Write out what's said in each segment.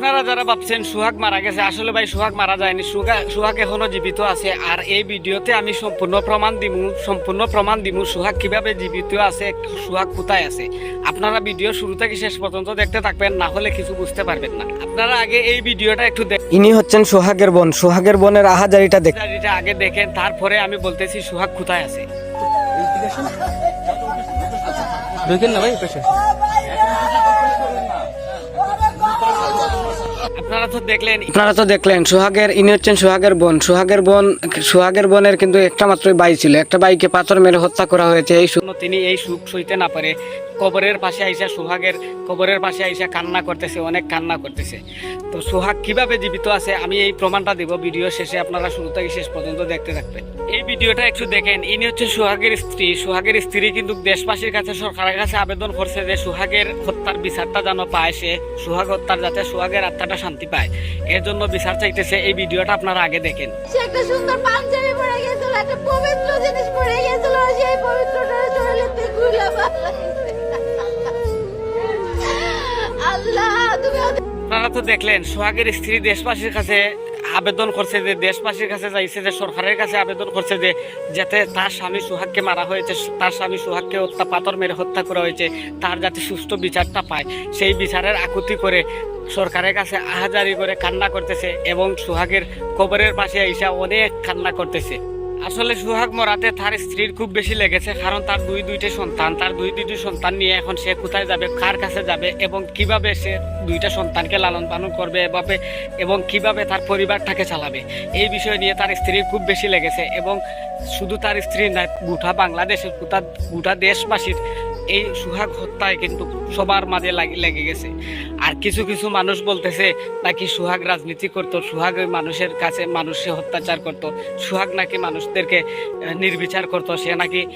আপনারা যারা ভাবছেন সুহাগ মারা গেছে আসলে ভাই সুহাগ মারা যায়নি। সুহাগ সুহাগ এখনও জীবিত আছে। আর এই ভিডিওতে আমি সম্পূর্ণ প্রমাণ দিমু সম্পূর্ণ প্রমাণ দিমু সুহাগ কীভাবে জীবিত আছে সুহাগ কোথায় আছে। আপনারা ভিডিও শুরু থেকে শেষ পর্যন্ত দেখতে থাকবেন না হলে কিছু বুঝতে পারবেন না। আপনারা আগে এই ভিডিওটা একটু দেখ ইনি হচ্ছেন সোহাগের বোন। সোহাগের বোনের আহাজারিটা দেখ আগে দেখেন তারপরে আমি বলতেছি সুহাগ কোথায় আছে। ঢুকেন না ভাই পেশে। আপনারা তো দেখলেন আপনারা তো দেখলেন সোহাগের ইনি হচ্ছেন সোহাগের বোন। সোহাগের বোন সোহাগের বোনের কিন্তু একটা মাত্রই বাই ছিল। একটা বাইকে পাথর মেরে হত্যা করা হয়েছে এই তিনি এই সুখ সইতে না পারে। কবরের পাশে আইসা সোহাগের কবরের পাশে আইসা কান্না করতেছে অনেক কান্না করতেছে। তো সোহাগ কীভাবে জীবিত আছে আমি এই প্রমাণটা দিব ভিডিও শেষে আপনারা শুরু থেকে শেষ পর্যন্ত দেখতে থাকবেন। এই ভিডিওটা একটু দেখেন ইনি হচ্ছে সোহাগের স্ত্রী। সোহাগের স্ত্রী কিন্তু দেশবাসীর কাছে সরকারের কাছে আবেদন করছে যে সোহাগের হত্যার বিচারটা যেন পায় সে। সোহাগ হত্যার যাতে সোহাগের আত্মাটা শান্তি পায়। এর জন্য বিচার চাইতেছে এই ভিডিওটা আপনারা আগে দেখেন। সে একটা সুন্দর পাঞ্জাবি পরে গেছিল একটা পবিত্র জিনিস পরে গেছিল সেই পবিত্রটা শরীরে তুই আল্লাহ তুমি আপনারা তো দেখলেন সোহাগের স্ত্রী দেশবাসীর কাছে আবেদন করছে যে দেশবাসীর কাছে যাইছে যে সরকারের কাছে আবেদন করছে যে যাতে তার স্বামী সুহাগকে মারা হয়েছে, তার স্বামী সুহাগকে হত্যা, পাথর মেরে হত্যা করা হয়েছে, তার যাতে সুস্থ বিচারটা পায়। সেই বিচারের আকুতি করে সরকারের কাছে আহাজারি করে কান্না করতেছে এবং সোহাগের কবরের পাশে এসে অনেক কান্না করতেছে। আসলে সুহাগ মরাতে তার স্ত্রীর খুব বেশি লেগেছে, কারণ তার দুই দুইটা সন্তান, তার দুই দুইটি সন্তান নিয়ে এখন সে কোথায় যাবে, কার কাছে যাবে, এবং কীভাবে সে দুইটা সন্তানকে লালন পালন করবে, এভাবে, এবং কীভাবে তার পরিবারটাকে চালাবে, এই বিষয় নিয়ে তার স্ত্রীর খুব বেশি লেগেছে, এবং শুধু তার স্ত্রী নয়, গোটা বাংলাদেশের, গোটা গোটা দেশবাসীর এই সুহাগ হত্যায় কিন্তু সবার মাঝে লাগি- লেগে গেছে। আর কিছু কিছু মানুষ বলতেছে, নাকি সুহাগ রাজনীতি করতো? সুহাগ ওই মানুষের কাছে মানুষে অত্যাচার করতো। সুহাগ নাকি মানুষদেরকে নির্বিচার করতো? সে নাকি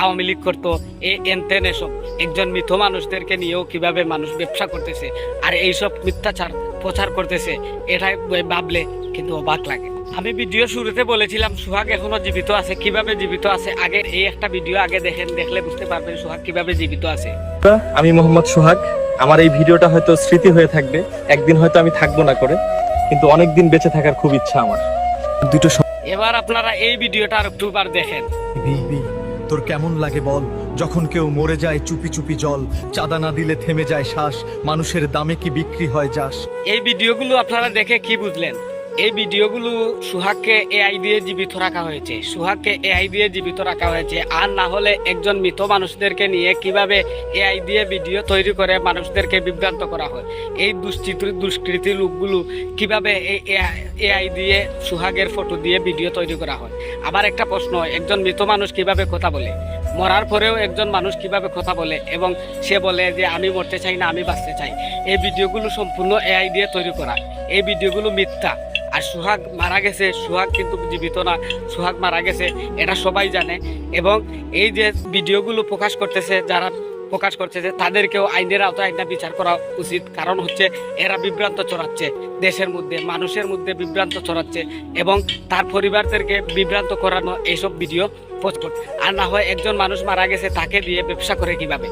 আওয়ামী লীগ করতো? এ এনতেন এসব একজন মৃত মানুষদেরকে নিয়েও কীভাবে মানুষ ব্যবসা করতেছে? আর এইসব মিথ্যাচার প্রচার করতেছে? এটাই ভাবলে কিন্তু অবাক লাগে। আমি ভিডিও শুরুতে বলেছিলাম সুহাগ এখনও জীবিত আছে। কীভাবে জীবিত আছে? আগে এই একটা ভিডিও আগে দেখেন দেখলে বুঝতে পারবেন সুহাগ কীভাবে জীবিত আছে। আমি মোহাম্মদ সোহাগ। আমার এই ভিডিওটা হয়তো স্মৃতি হয়ে থাকবে। একদিন হয়তো আমি থাকব না করে। কিন্তু অনেক দিন বেঁচে থাকার খুব ইচ্ছা আমার। দুটো এবার আপনারা এই ভিডিওটা আর একটুবার দেখেন। বিবি তোর কেমন লাগে বল? যখন কেউ মরে যায় চুপি চুপি জল চাঁদা না দিলে থেমে যায় শ্বাস মানুষের দামে কি বিক্রি হয় যাস? এই ভিডিওগুলো আপনারা দেখে কি বুঝলেন? এই ভিডিওগুলো সুহাগকে এআই দিয়ে জীবিত রাখা হয়েছে। সুহাগকে এআই দিয়ে জীবিত রাখা হয়েছে। আর না হলে একজন মৃত মানুষদেরকে নিয়ে কীভাবে এআই দিয়ে ভিডিও তৈরি করে মানুষদেরকে বিভ্রান্ত করা হয়? এই দুষ্কৃতি দুষ্কৃতি লোকগুলো কীভাবে এই এআই দিয়ে সুহাগের ফটো দিয়ে ভিডিও তৈরি করা হয়? আবার একটা প্রশ্ন, একজন মৃত মানুষ কীভাবে কথা বলে? মরার পরেও একজন মানুষ কীভাবে কথা বলে? এবং সে বলে যে, আমি মরতে চাই না, আমি বাঁচতে চাই। এই ভিডিওগুলো সম্পূর্ণ এআই দিয়ে তৈরি করা। এই ভিডিওগুলো মিথ্যা। আর সুহাগ মারা গেছে, সুহাগ কিন্তু জীবিত না, সুহাগ মারা গেছে, এটা সবাই জানে। এবং এই যে ভিডিওগুলো প্রকাশ করতেছে, যারা প্রকাশ করতেছে তাদেরকেও আইনের আওতায় আইনা বিচার করা উচিত, কারণ হচ্ছে এরা বিভ্রান্ত চড়াচ্ছে দেশের মধ্যে, মানুষের মধ্যে বিভ্রান্ত চড়াচ্ছে এবং তার পরিবারদেরকে বিভ্রান্ত করানো এইসব ভিডিও পোস্ট করছে। আর না হয় একজন মানুষ মারা গেছে, তাকে দিয়ে ব্যবসা করে কীভাবে?